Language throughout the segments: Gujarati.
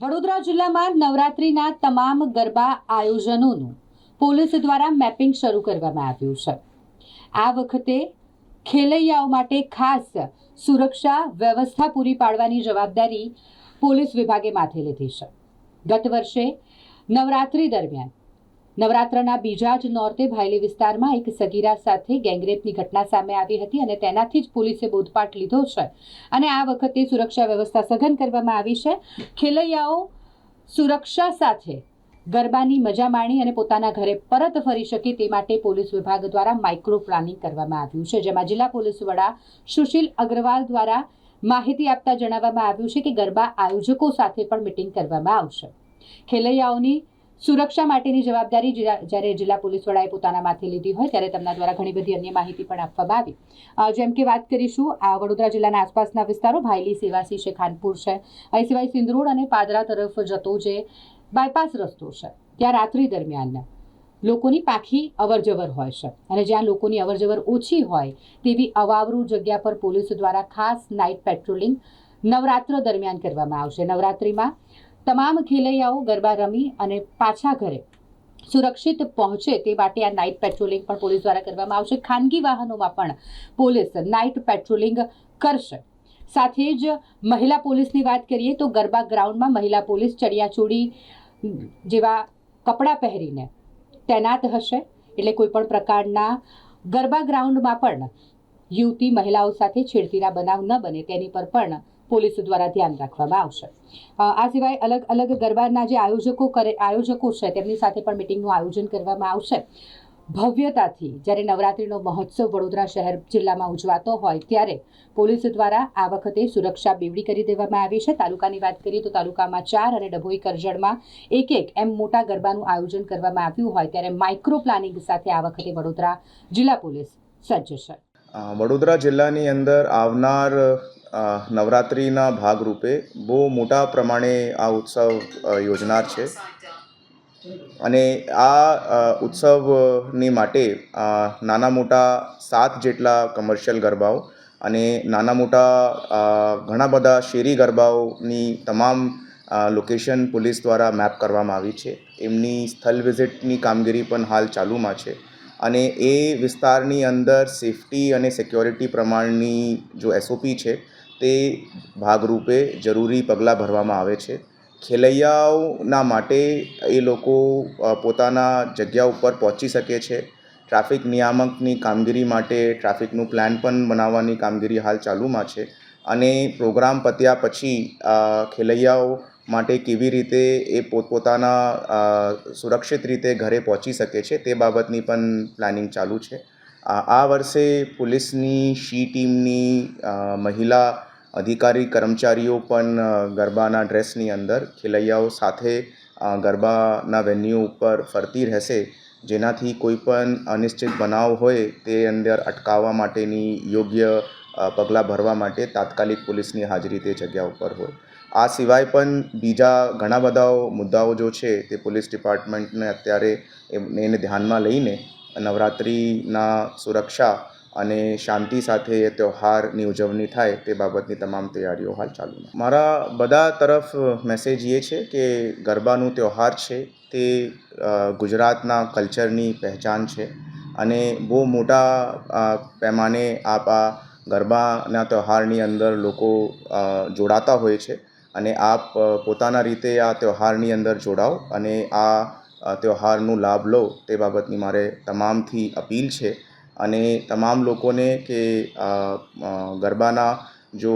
વડોદરા જિલ્લામાં નવરાત્રિના તમામ ગરબા આયોજનોનું પોલીસ દ્વારા મેપિંગ શરૂ કરવામાં આવ્યું છે. આ વખતે ખેલૈયાઓ માટે ખાસ સુરક્ષા વ્યવસ્થા પૂરી પાડવાની જવાબદારી પોલીસ વિભાગે માથે લીધી છે. ગત વર્ષે નવરાત્રી દરમિયાન નવરાત્રના બીજા જ નોરતે ભાયલી વિસ્તારમાં એક સગીરા સાથે ગેંગરેપની ઘટના સામે આવી હતી અને તેનાથી જ પોલીસે બોધપાઠ લીધો છે. અને આ વખતે સુરક્ષા વ્યવસ્થા સઘન કરવામાં આવી છે. ખેલૈયાઓ સુરક્ષા સાથે ગરબાની મજા માણી અને પોતાના ઘરે પરત ફરી શકે તે માટે પોલીસ વિભાગ દ્વારા માઇક્રો પ્લાનિંગ કરવામાં આવ્યું છે. જેમાં જિલ્લા પોલીસ વડા સુશીલ અગ્રવાલ દ્વારા માહિતી આપતા જણાવવામાં આવ્યું છે કે ગરબા આયોજકો સાથે પણ મિટિંગ કરવામાં આવશે. ખેલૈયાઓની સુરક્ષા માટેની જવાબદારી જ્યારે જિલ્લા પોલીસ વડાએ પોતાના માથે લીધી હોય ત્યારે તેમના દ્વારા ઘણી બધી અન્ય માહિતી પણ આપવામાં આવી. જેમ કે વાત કરીશું, આ વડોદરા જિલ્લાના આસપાસના વિસ્તારો, ભાયલી, સેવાસી છે, ખાનપુર છે. અહીં સિવાય સિંદરોડ અને પાદરા તરફ જતો જે બાયપાસ રસ્તો છે, ત્યાં રાત્રિ દરમિયાન લોકોની પાખી અવરજવર હોય છે. અને જ્યાં લોકોની અવરજવર ઓછી હોય તેવી અવાવરૂ જગ્યા પર પોલીસ દ્વારા ખાસ નાઇટ પેટ્રોલિંગ નવરાત્ર દરમિયાન કરવામાં આવશે. નવરાત્રિમાં તમામ ખેલૈયાઓ ગરબા રમી અને પાછા ઘરે સુરક્ષિત પહોંચે તે માટે આ નાઇટ પેટ્રોલિંગ પણ પોલીસ દ્વારા કરવામાં આવશે. ખાનગી વાહનોમાં પણ પોલીસ નાઇટ પેટ્રોલિંગ કરશે. સાથે જ મહિલા પોલીસની વાત કરીએ તો ગરબા ગ્રાઉન્ડમાં મહિલા પોલીસ ચડિયાચોળી જેવા કપડાં પહેરીને તૈનાત હશે. એટલે કોઈપણ પ્રકારના ગરબા ગ્રાઉન્ડમાં પણ યુવતી મહિલાઓ સાથે છેડતીના બનાવ ન બને તેની પર પણ પોલીસ દ્વારા ધ્યાન રાખવામાં આવશે. આ સિવાય અલગ અલગ ગરબાના જે આયોજકો કરે, આયોજકો છે, તેમની સાથે પણ મિટિંગનું આયોજન કરવામાં આવશે. ભવ્યતાથી જ્યારે નવરાત્રિનો મહોત્સવ વડોદરા શહેર જિલ્લામાં ઉજવાતો હોય ત્યારે પોલીસ દ્વારા આ વખતે સુરક્ષા બેવડી કરી દેવામાં આવી છે. તાલુકાની વાત કરીએ તો તાલુકામાં ચાર અને ડભોઈ કરજણમાં એક એક એમ મોટા ગરબાનું આયોજન કરવામાં આવ્યું હોય ત્યારે માઇક્રો પ્લાનિંગ સાથે આ વખતે વડોદરા જિલ્લા પોલીસ સજ્જ છે. વડોદરા જિલ્લાની અંદર આવનાર નવરાત્રિના ભાગરૂપે બહુ મોટા પ્રમાણે આ ઉત્સવ યોજનાર છે. અને આ ઉત્સવની માટે નાના મોટા સાત જેટલા કમર્શિયલ ગરબાઓ અને નાના મોટા ઘણા બધા શેરી ગરબાઓની તમામ લોકેશન પોલીસ દ્વારા મેપ કરવામાં આવી છે. એમની સ્થળ વિઝિટની કામગીરી પણ હાલ ચાલુમાં છે. અને એ વિસ્તારની અંદર સેફટી અને સિક્યોરિટી પ્રમાણની જો એસઓપી છે તે ભાગરૂપે જરૂરી પગલાં ભરવામાં આવે છે. ખેલૈયાઓના માટે એ લોકો પોતાના જગ્યા ઉપર પહોંચી શકે છે. ટ્રાફિક નિયામકની કામગીરી માટે ટ્રાફિકનું પ્લાન પણ બનાવવાની કામગીરી હાલ ચાલુમાં છે અને પ્રોગ્રામ પત્યા પછી ખેલૈયાઓ માટે કેવી રીતે એ પોતપોતાના સુરક્ષિત રીતે ઘરે પહોંચી શકે છે તે બાબતની પણ પ્લાનિંગ ચાલુ છે. આ વર્ષે પોલીસની, શી ટીમની મહિલા અધિકારી કર્મચારીઓ પણ ગરબાના ડ્રેસની અંદર ખેલૈયાઓ સાથે ગરબાના વેન્યુ ઉપર ફરતી રહેશે. જેનાથી કોઈ પણ અનિશ્ચિત બનાવ હોય તે અંદર અટકાવવા માટેની યોગ્ય પગલાં ભરવા માટે તાત્કાલિક પોલીસની હાજરી તે જગ્યા ઉપર હોય. આ સિવાય પણ બીજા ઘણા બધા મુદ્દાઓ જો છે તે પોલીસ ડિપાર્ટમેન્ટને અત્યારે એને ધ્યાનમાં લઈને નવરાત્રિના સુરક્ષા અને શાંતિ સાથે એ તહેવારની ઉજવણી થાય તે બાબતની તમામ તૈયારીઓ હાલ ચાલુ. મારા બધા તરફ મેસેજ એ છે કે ગરબાનું તહેવાર છે તે ગુજરાતના કલ્ચરની પહેચાન છે અને બહુ મોટા પેમાને આપ આ ગરબાના તહેવારની અંદર લોકો જોડાતા હોય છે અને આપ પોતાના રીતે આ તહેવારની અંદર જોડાઓ અને આ અ, તહેવારનો લાભ લો તે બાબતની મારે તમામથી અપીલ છે અને તમામ લોકોને કે ગરબાના જો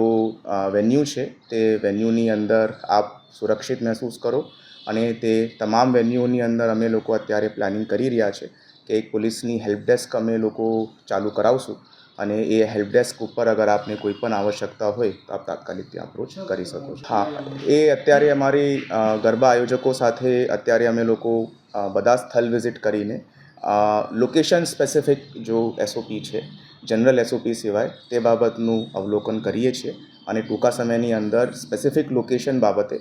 વેન્યુ છે, તે વેન્યુની અંદર આપ સુરક્ષિત મહેસૂસ કરો અને તે તમામ વેન્યુની અંદર અમે લોકો અત્યારે પ્લાનિંગ કરી રહ્યા છે કે એક પોલીસની હેલ્પ ડેસ્ક અમે લોકો ચાલુ કરાવશું અને એ હેલ્પ ડેસ્ક ઉપર અગર આપને કોઈ પણ આવશ્યકતા હોય તો આપ તાત્કાલિક ત્યાં અપ્રોચ કરી શકો છો. હા, એ અત્યારે અમારી ગરબા આયોજકો સાથે અત્યારે અમે લોકો બધા સ્થળ વિઝિટ કરીને લોકેશન સ્પેસિફિક જો એસઓપી છે જનરલ એસઓપી સિવાય તે બાબતનું અવલોકન કરીએ છીએ અને ટૂંકા સમયની અંદર સ્પેસિફિક લોકેશન બાબતે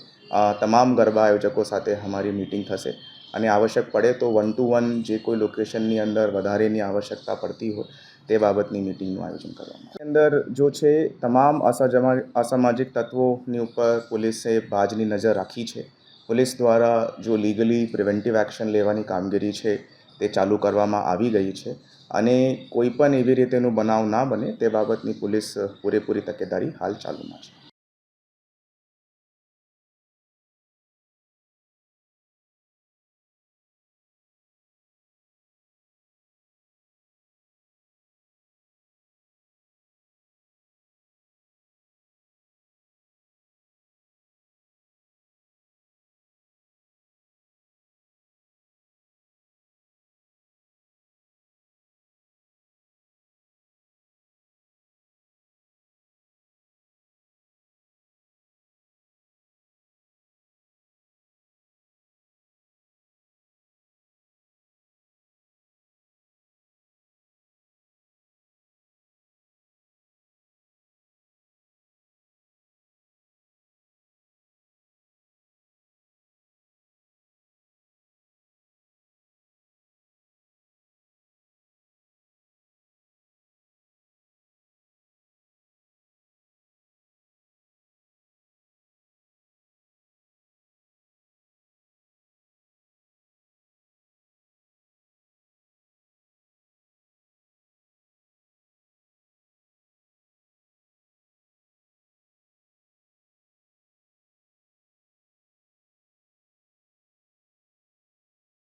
તમામ ગરબા આયોજકો સાથે અમારી મિટિંગ થશે. અને આવશ્યક પડે તો વન ટુ વન જે કોઈ લોકેશનની અંદર વધારેની આવશ્યકતા પડતી હોય તે બાબતની મિટિંગનું આયોજન કરવામાં અંદર જો છે, તમામ અસામાજિક તત્વોની ઉપર પોલીસે બાજની નજર રાખી છે. પોલીસ દ્વારા જો લીગલી પ્રિવેન્ટિવ એક્શન લેવાની કામગીરી છે તે ચાલુ કરવામાં આવી ગઈ છે અને કોઈ પણ એવી રીતેનું બનાવ ના બને તે બાબતની પોલીસ પૂરેપૂરી તકેદારી હાલ ચાલુમાં છે.